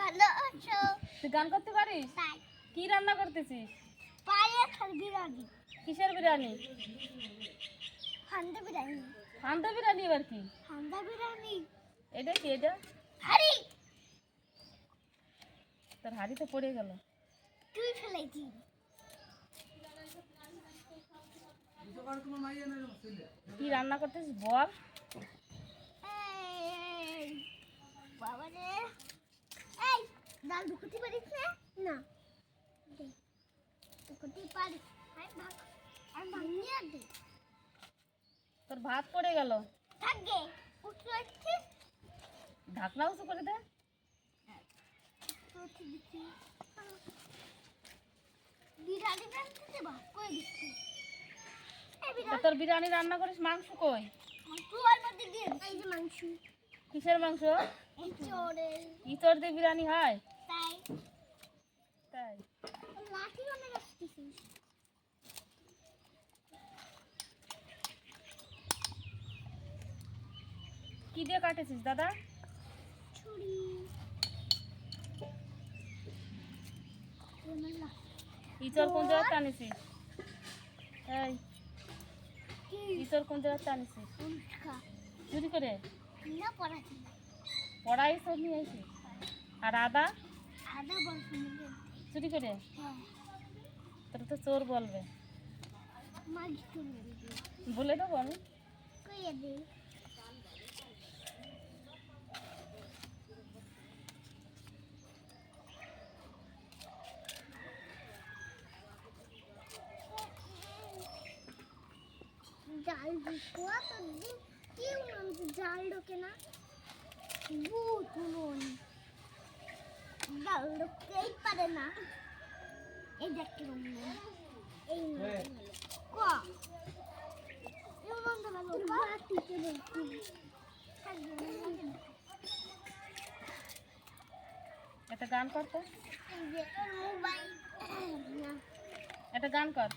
ভালো আছো? তুই গান করতে পারিস? কি রান্না করতেছিস? পায়ে খাল বিরিয়ানি। কিসের বিরিয়ানি? হান্দা বিরিয়ানি। হান্দা বিরিয়ানি এবার কি? হান্দা বিরিয়ানি। এটা কি এটা? হারি তোর হাড়ি তো পড়ে গেল। তুই ফেলেছি। কি রান্না করতেছিস বল এই বাবা রে এই ডাল ঢুকতে পারিস না? না। ঢুকতে পারি আই ভাগ আর ভাঙিয়ে দে। তোর ভাত পড়ে গেল। থাকে উঠে আসছিস ঢাকনা উঁচু করে দে। বিরিয়ানি রাখতে ভাগ করে দিচ্ছি। তোর বিরিয়ানি রান্না করিস মাংস কই? তুয়ার মধ্যে দিয়ে এই যে মাংস। কিসের মাংস? এই দিয়ে বিরিয়ানি হয়? তাই। তাই? লাঠি অনেক আসতেছিস কি দিয়ে কাটেছিস দাদা? ছুরি। কোন জায়গায় টানিছিস? এই কোন জায়গায় টানিছিস? চুরি করে? না নিয়ে আর আদা? চুরি করে? হ্যাঁ। তোর তো চোর বলবে। বলে দেবো আমি। জাল ঢুকো তো দিন। কেউ জাল ঢোকে না। ভূত উনুন জাল ঢুকতেই পারে না। এই দেখতে এই উনুন ক একটা গান কর তো। একটা গান কর।